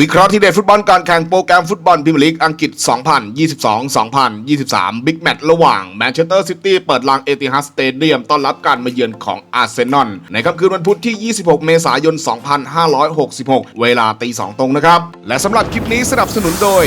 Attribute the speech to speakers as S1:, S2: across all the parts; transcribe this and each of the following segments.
S1: วิเคราะห์ที่เด็ดฟุตบอลการแข่งโปรแกรมฟุตบอลพรีเมียร์ลีกอังกฤษ 2022-2023 บิ๊กแมตช์ระหว่างแมนเชสเตอร์ซิตี้เปิดลางเอติฮัสสเตเดียมต้อนรับการมาเยือนของอาร์เซนอลในค่ำคืนวันพุธที่ 26 เมษายน 2566 เวลาตี 2 ตรงนะครับ และสำหรับคลิปนี้สนับสนุนโดย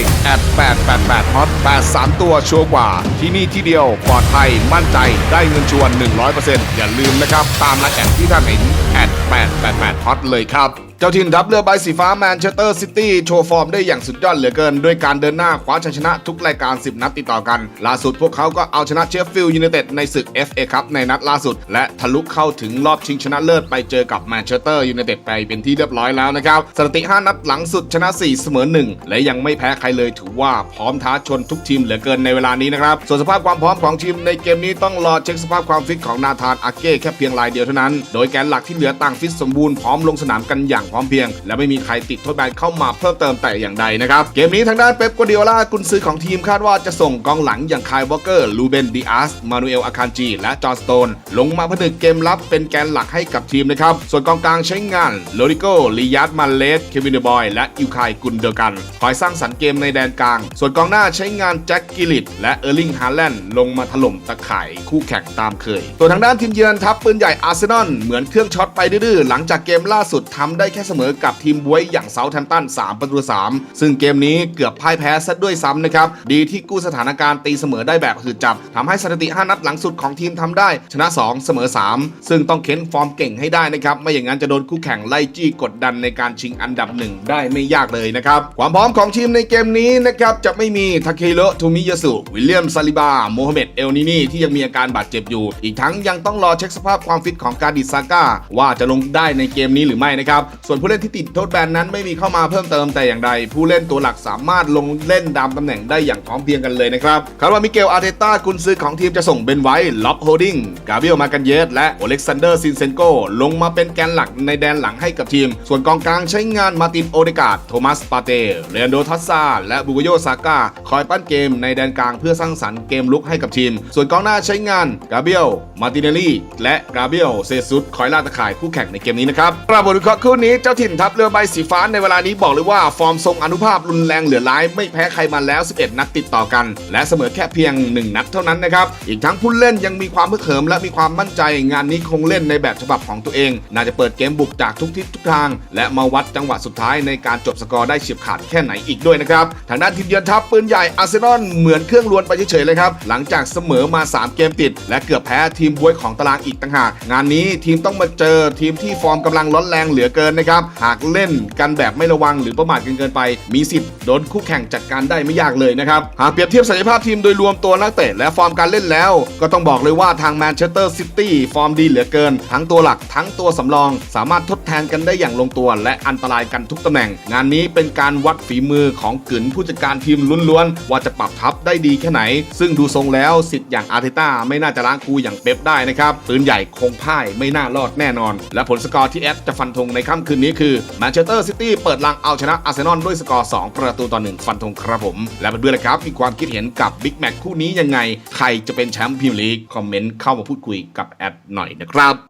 S1: 888 ฮอต83ตัวชัวร์กว่า ที่นี่ที่เดียวปลอดภัยมั่นใจได้เงินชวน 100%อย่าลืมนะครับ ตามรายแอดที่ท่านเห็นแอด888ฮอตเลยครับเจ้าถิ่นทัพเรือใบสีฟ้าแมนเชสเตอร์ซิตี้โชว์ฟอร์มได้อย่างสุดยอดเหลือเกิน ด้วยการเดินหน้าคว้าชัยชนะทุกรายการ 10 นัดติดต่อกัน ล่าสุดพวกเขาก็เอาชนะเชฟฟิลด์ยูไนเต็ดในศึก FA คัพในนัดล่าสุด และทะลุเข้าถึงรอบชิงชนะเลิศไปเจอกับแมนเชสเตอร์ยูไนเต็ดไปเป็นที่เรียบร้อยแล้วนะครับ สถิติ 5 นัดหลังสุดชนะ 4 เสมอ 1 และยังไม่แพ้ใครเลยถือว่าพร้อมท้าชนทุกทีมเหลือเกินในเวลานี้นะครับส่วนสภาพความพร้อมของทีมในเกมนี้ต้องรอเช็คสภาพความฟิตของนาธานอาเก้แค่เพียงรายเดียวเท่านั้น โดยแกนหลักที่เหลือต่างฟิตสมบูรณ์พร้อมลงสนามกันอย่างพร้อมเพียง และไม่มีใครติดโทษแบนเข้ามาเพิ่มเติมแต่อย่างใดนะครับเกมนี้ทางด้านเป๊ปกัวเดียล่ากุนซือของทีมคาดว่าจะส่งกองหลังอย่างคายวอลเกอร์ลูเบนดิอาสมานูเอลอาคานจีและจอร์สโตนลงมาผนึกเกมรับเป็นแกนหลักให้กับทีมนะครับส่วนกองกลางใช้งานโลริโกลียัตมาเลสเควินเดบอยและอิวคายกุนเดอร์กันคอยสร้างสรรค์เกมในแดนกลาง ส่วนกองหน้าใช้งานแจ็คกิลิตและเออร์ลิงฮาแลนด์ลงมาถล่มตะข่ายคู่แข่งตามเคย ส่วนทางด้านทีมเยือนทัพปืนใหญ่อาร์เซนอลเหมือนเครื่องช็อตไปดื้อหลังจากเกมล่าสุดทำได้แค่เสมอกับทีมบวยอย่างเซาท์แฮมตัน3ประตู3ซึ่งเกมนี้เกือบพ่ายแพ้ซะด้วยซ้ำนะครับ ดีที่กู้สถานการณ์ตีเสมอได้แบบหืดจับทำให้สถิติ 5 นัดหลังสุดของทีมทำได้ ชนะ 2 เสมอ 3 ซึ่งต้องเค้นฟอร์มเก่งให้ได้นะครับ ไม่อย่างนั้นจะโดนคู่แข่งไล่จี้กดดันในการชิงอันดับหนึ่งได้ไม่ยากเลยนะครับ ความพร้อมของทีมในเกมนี้นะครับจะไม่มีทาเคโรทูมิยาสุ วิลเลียมซาลิบา โมฮัมเหม็ด เอลนินีที่ยังมีอาการบาดเจ็บอยู่ อีกทั้งยังต้องรอเช็คสภาพความฟิตของกาดิซาก้าว่าจะลงได้ในเกมนี้หรือไม่นะครับ ส่วนผู้เล่นที่ติดโทษแบนนั้นไม่มีเข้ามาเพิ่มเติมแต่อย่างใด ผู้เล่นตัวหลักสามารถลงเล่นตามตำแหน่งได้อย่างพร้อมเพรียงกันเลยนะครับคาดว่ามิเกลอาร์เตต้ากุนซือของทีมจะส่งเบนไวท์ล็อบโฮดิงกาเบียลมากันเยสและโอเล็กซานเดอร์ซินเซนโกลงมาเป็นแกนหลักในแดนหลังให้กับทีม ส่วนกองกลางใช้งานมาตินโอเดกาดโทมัสปาเต้เลอันโดทัสซาและบูโกโยซาก้าคอยปั้นเกมในแดนกลางเพื่อสร้างสรรค์เกมลุกให้กับทีม ส่วนกองหน้าใช้งานกาเบียลมาติเนลลี่และกาเบียลเซซุสคอยล่าตะข่ายคู่แข่งในเกมนี้นะครับปราบทวิเคราะห์คู่นี้เจ้าถิ่นทัพเรือใบสีฟ้าในเวลานี้บอกเลยว่าฟอร์มทรงอนุภาพรุนแรงเหลือร้ายไม่แพ้ใครมาแล้ว 11 นัดติดต่อกัน และเสมอแค่เพียง 1 นัดเท่านั้นนะครับอีกทั้งผู้เล่นยังมีความพึกเหิมและมีความมั่นใจงานนี้คงเล่นในแบบฉบับของตัวเอง น่าจะเปิดเกมบุกจากทุกทิศทุกทาง และมาวัดจังหวะสุดท้ายในการจบสกอร์ได้เฉียบขาดแค่ไหนอีกด้วยนะครับทางด้านทีมเยือนทัพปืนใหญ่อาร์เซนอลเหมือนเครื่องลวนไปเฉยๆเลยครับ หลังจากเสมอมา 3 เกมติด และเกือบแพ้ทีมบวยของตารางอีกต่างหาก งานนี้ทีมต้องมาเจอทีมที่ฟอร์มกำลังร้อนแรงเหลือเกินนะครับ หากเล่นกันแบบไม่ระวังหรือประมาทกันเกินไป มีสิทธิ์โดนคู่แข่งจัดการได้ไม่ยากเลยนะครับ หากเปรียบเทียบศักยภาพทีมโดยรวมตัวนักเตะและฟอร์มการเล่นแล้ว ก็ต้องบอกเลยว่าทางแมนเชสเตอร์ซิตี้ฟอร์มดีเหลือเกิน ทั้งตัวหลักทั้งตัวสำรอง สามารถทดแทนกันได้อย่างลงตัว และอันตรายกันทุกตำแหน่ง งานนี้เป็นการวัดฝีมือของกึนผู้จัดการทีมล้วนว่าจะปรับทัพได้ดีแค่ไหน ซึ่งดูทรงแล้วสิทธิ์อย่างอาร์เทต้าไม่น่าจะล้างครูอย่างเป๊ปได้นะครับปืนใหญ่คงพ่ายไม่น่ารอดแน่นอน และผลสกอร์ที่แอดจะฟันธงในค่ำคืนนี้คือแมนเชสเตอร์ซิตี้เปิดลังเอาชนะอาร์เซนอลด้วยสกอร์ 2 ประตูต่อ 1 ฟันธงครับผม และเพื่อนๆนะครับมีความคิดเห็นกับบิ๊กแมตช์คู่นี้ยังไง ใครจะเป็นแชมป์พรีเมียร์ลีกคอมเมนต์เข้ามาพูดคุยกับแอดหน่อยนะครับ